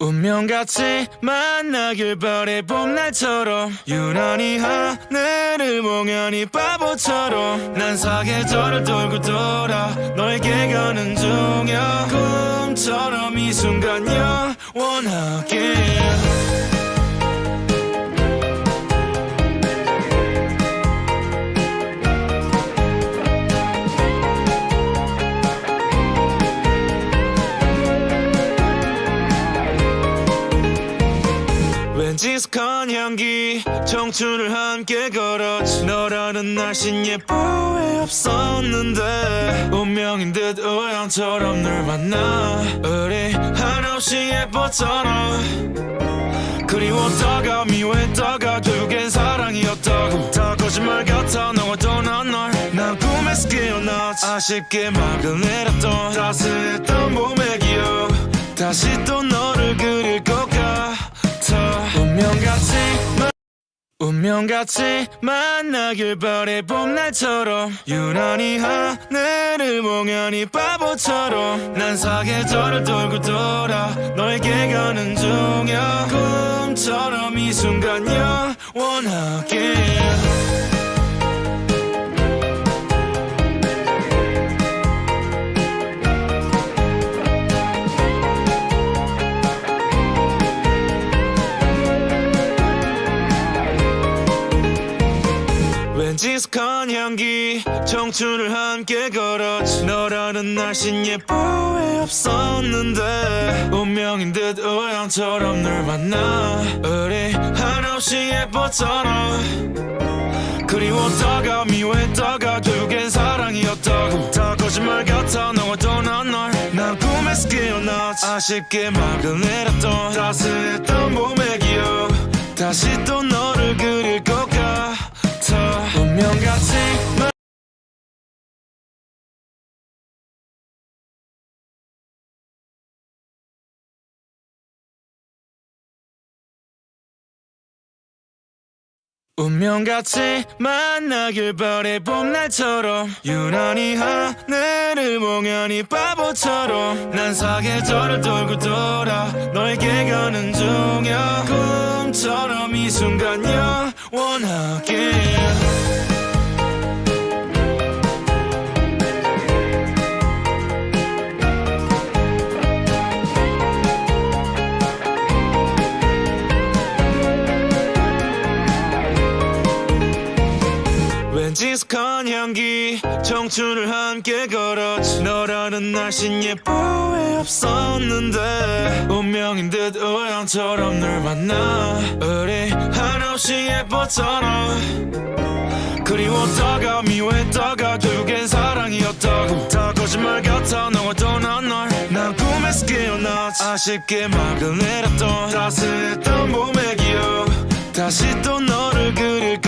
운명같이 만나길 바래 봄날처럼. 유난히 하늘을 멍하니 바보처럼. 난 사계절을 돌고 돌아 너에게 가는 중이야. 꿈처럼 이 순간 영원하게 향기 청춘을 함께 걸었지 너라는 날씬 예쁘에 없었는데 운명인 듯 우연처럼 널 만나 우리 한없이 예뻤잖아. 그리웠다가 미워했다가 결국엔 사랑이었다고. 다 거짓말 같아 너와 떠난 날난 꿈에서 깨어났지. 아쉽게 막을 내렸던 따스했던 봄의 기억 다시 또 너를 그릴 것 같아 운명같이 만나길 바래 봄날처럼. 유난히 하늘을 멍하니 바보처럼. 난 사계절을 돌고 돌아 너에게 가는 중이야. 꿈처럼 이 순간 영원하게 청춘을 함께 걸었지 너라는 날씬 예쁘에 없었는데 운명인 듯 우연처럼 널 만나 우리 한없이 예뻤잖아. 그리웠다가 미워했다가 결국엔 사랑이었다고. 다 거짓말 같아 너와 떠난 날난 꿈에서 깨어났지 아쉽게 막을 내렸던 따스했던 봄의 기억 다시 또 운명같이 만나길 바래 봄날처럼. 유난히 하늘을 멍하니 바보처럼. 난 사계절을 돌고 돌아 너에게 가는 중이야. 꿈처럼 이 순간 영원하게 익숙한 향기 청춘을 함께 걸었지 너라는 날씬 예쁘에 없었는데 운명인 듯 우연처럼 널 만나. 우리 한없이 예뻤잖아. 그리웠다가 미워했다가 결국엔 사랑이었다고. 다 거짓말 같아 너와 떠난 날난 꿈에서 깨어났지 아쉽게 막을 내렸던 따스했던 봄의 기억. 다시 또 너를 그릴 것 같아 운명같이